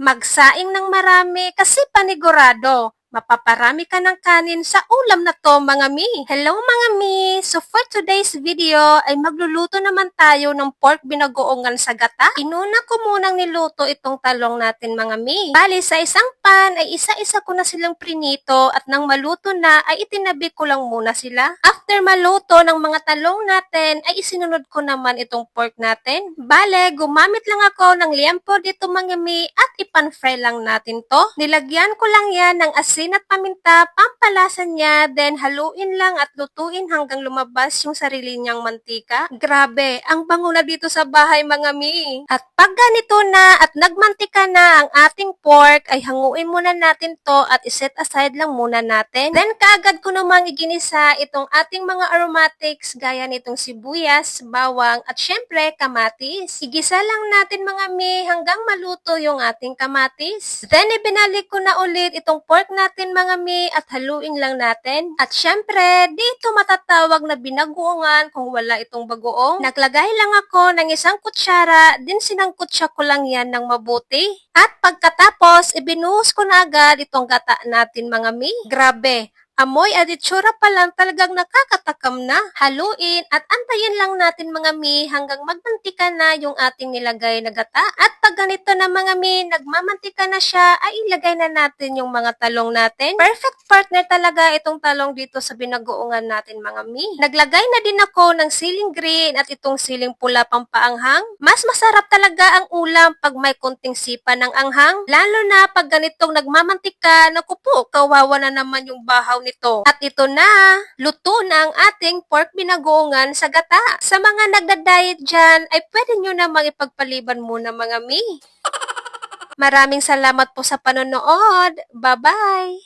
Magsaing ng marami kasi panigurado. Mapaparami ka ng kanin sa ulam na to mga mi. Hello mga mi! So for today's video ay magluluto naman tayo ng pork binagoongan sa gata. Inuna ko munang niluto itong talong natin mga mi. Bali sa isang pan ay isa-isa ko na silang prinito at nang maluto na ay itinabi ko lang muna sila. After maluto ng mga talong natin ay isinunod ko naman itong pork natin. Bale, gumamit lang ako ng liempo dito mga mi at ipan-fry lang natin to. Nilagyan ko lang yan ng asin at paminta, pampalasa niya, then haluin lang at lutuin hanggang lumabas yung sarili niyang mantika. Grabe, ang bango na dito sa bahay mga mi. At pag ganito na at nagmantika na ang ating pork, ay hanguin muna natin to at iset aside lang muna natin. Then kaagad ko namang iginisa itong ating mga aromatics gaya nitong sibuyas, bawang at syempre kamatis. Igisa lang natin mga mi hanggang maluto yung ating kamatis. Then ibinalik ko na ulit itong pork natin mga mi at haluin lang natin. At syempre, dito matatawag na binagoongan kung wala itong bagoong. Naglagay lang ako ng isang kutsara, din sinangkot siya ko lang yan ng mabuti. At pagkatapos, ibinuhos ko na agad itong gata natin mga mi. Grabe, Amoy at itsura pa lang talagang nakakatakam na. Haluin at antayin lang natin mga mi hanggang magmantika na yung ating nilagay na gata. At pag ganito na mga mi, nagmamantika na siya, ay ilagay na natin yung mga talong natin. Perfect partner talaga itong talong dito sa binagoongan natin mga mi. Naglagay na din ako ng siling green at itong siling pula pampaanghang. Mas masarap talaga ang ulam pag may konting sipa ng anghang. Lalo na pag ganitong nagmamantika, naku po, kawawa na naman yung bahaw nito. At ito na, luto na ang ating pork binagoongan sa gata. Sa mga nagda-diet dyan, ay pwede nyo namang ipagpaliban muna mga mi. Maraming salamat po sa panonood. Bye-bye!